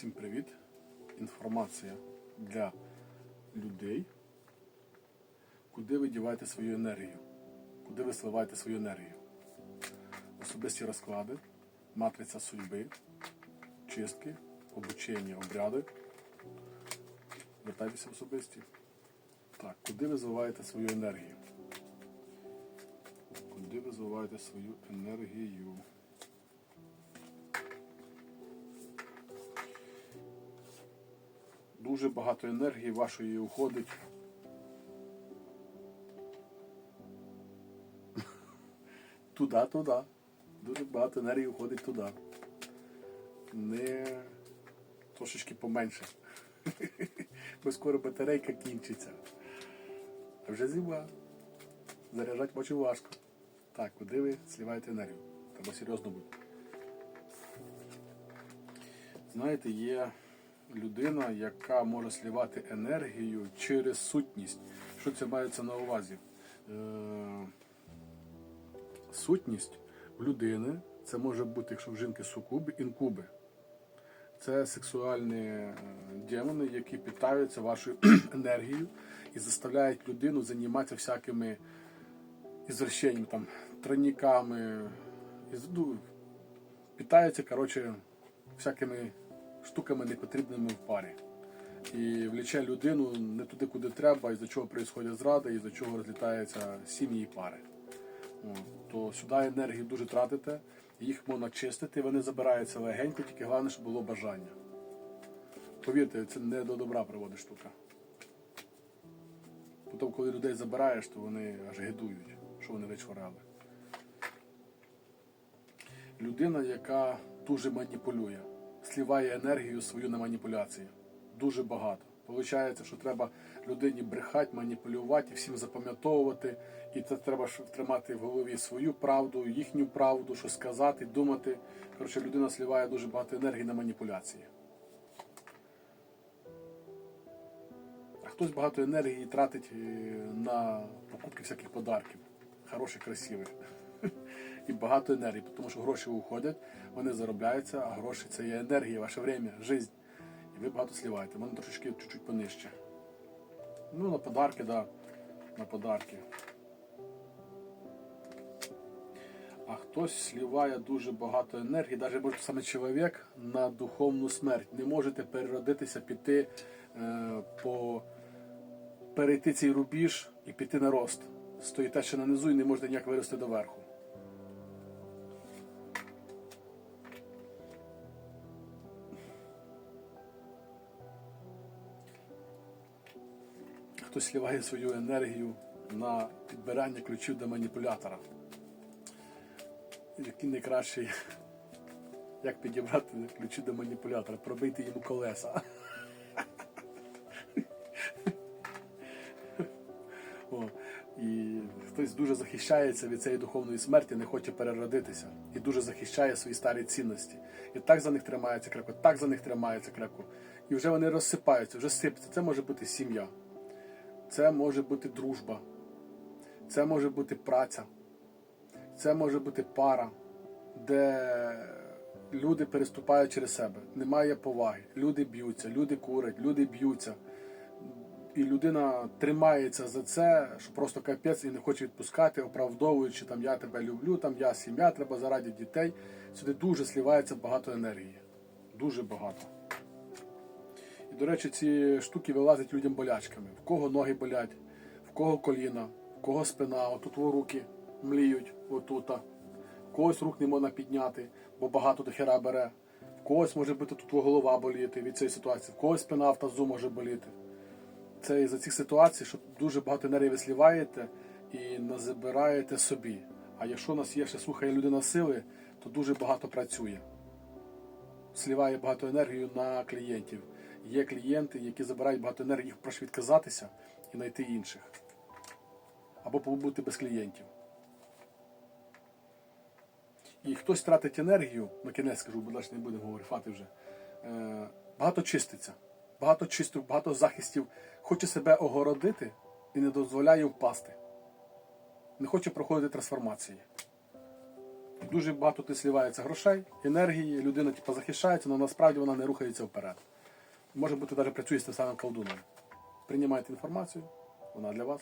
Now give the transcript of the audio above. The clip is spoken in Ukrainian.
Всім привіт! Інформація для людей. Куди ви діваєте свою енергію? Куди ви сливаєте свою енергію? Особисті розклади, матриця судьби, чистки, обучення, обряди. Вертайтеся в особисті. Так, куди ви зливаєте свою енергію? Куди ви зливаєте свою енергію? Дуже багато енергії вашої уходить. Туди, туди. Дуже багато енергії уходить туди. Не трошечки поменше. Бо скоро батарейка кінчиться. А вже зима. Заряджати мочу важко. Так, куди ви сливаєте енергію? Треба серйозно бути. Знаєте, є людина, яка може слівати енергію через сутність. Що це мається на увазі? Е, сутність в людини це може бути, якщо в жінки сукуби, інкуби. Це сексуальні е, демони, які питаються вашою енергією і заставляють людину займатися всякими ізвращеннями, там, тройниками, ну, питаються, коротше, всякими штуками непотрібними в парі. І вліче людину не туди, куди треба, із-за чого відбувається зрада, із-за чого розлітаються сім'ї і пари. То сюди енергії дуже тратите, їх можна чистити, вони забираються легенько, тільки головне, щоб було бажання. Повірте, це не до добра приводить штука. Потім, коли людей забираєш, то вони аж гидують, що вони вичворали. Людина, яка дуже маніпулює, сліває енергію свою на маніпуляції. Дуже багато. Получається, що треба людині брехати, маніпулювати всім запам'ятовувати. І це треба тримати в голові свою правду, їхню правду, що сказати, думати. Коротше, людина сліває дуже багато енергії на маніпуляції. А хтось багато енергії тратить е, на покупки всяких подарків, хороших, красивих. І багато енергії, тому що гроші уходять, вони заробляються, а гроші це є енергія, ваше время, життя. І ви багато сліваєте. Мене трошечки чуть-чуть понижче. Ну, на подарки, да. На подарки. А хтось сліває дуже багато енергії, навіть може саме чоловік на духовну смерть. Не можете переродитися, піти е, по перейти цей рубіж і піти на рост. Стоїте ще на низу і не можете ніяк вирости до верху. Хтось сліває свою енергію на підбирання ключів до маніпулятора. Який найкращий, як підібрати ключі до маніпулятора, пробити йому колеса. О, і хтось дуже захищається від цієї духовної смерті, не хоче переродитися. І дуже захищає свої старі цінності. І так за них тримається крепко, так за них тримається крепко. І вже вони розсипаються, вже сипляться. Це може бути сім'я, це може бути дружба, це може бути праця, це може бути пара, де люди переступають через себе. Немає поваги. Люди б'ються, люди курять, люди б'ються. І людина тримається за це, що просто капець і не хоче відпускати, оправдовуючи там я тебе люблю, там я сім'я, треба заради дітей. Сюди дуже слівається багато енергії. Дуже багато. І, до речі, ці штуки вилазять людям болячками. В кого ноги болять, в кого коліна, в кого спина, отут руки мліють, отута. В когось рук не можна підняти, бо багато до хера бере. В когось може бути тут голова боліти від цієї ситуації, в когось спина в тазу може боліти. Це із-за цих ситуацій, що дуже багато енергії ви сліваєте і не забираєте собі. А якщо у нас є ще слухає людина сили, то дуже багато працює. Сліває багато енергії на клієнтів. Є клієнти, які забирають багато енергії, їх прошу відказатися і знайти інших. Або побути без клієнтів. І хтось тратить енергію, на кінець скажу, бо далі не будемо говорити вже. Е, багато чиститься, багато чистив, багато захистів, хоче себе огородити і не дозволяє впасти. Не хоче проходити трансформації. дуже багато тут сливається грошей, енергії, людина типу, захищається, але насправді вона не рухається вперед. Може бути навіть працює з тим самим колдуном. Приймайте інформацію, вона для вас.